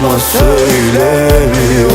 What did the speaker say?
ama söylemiyor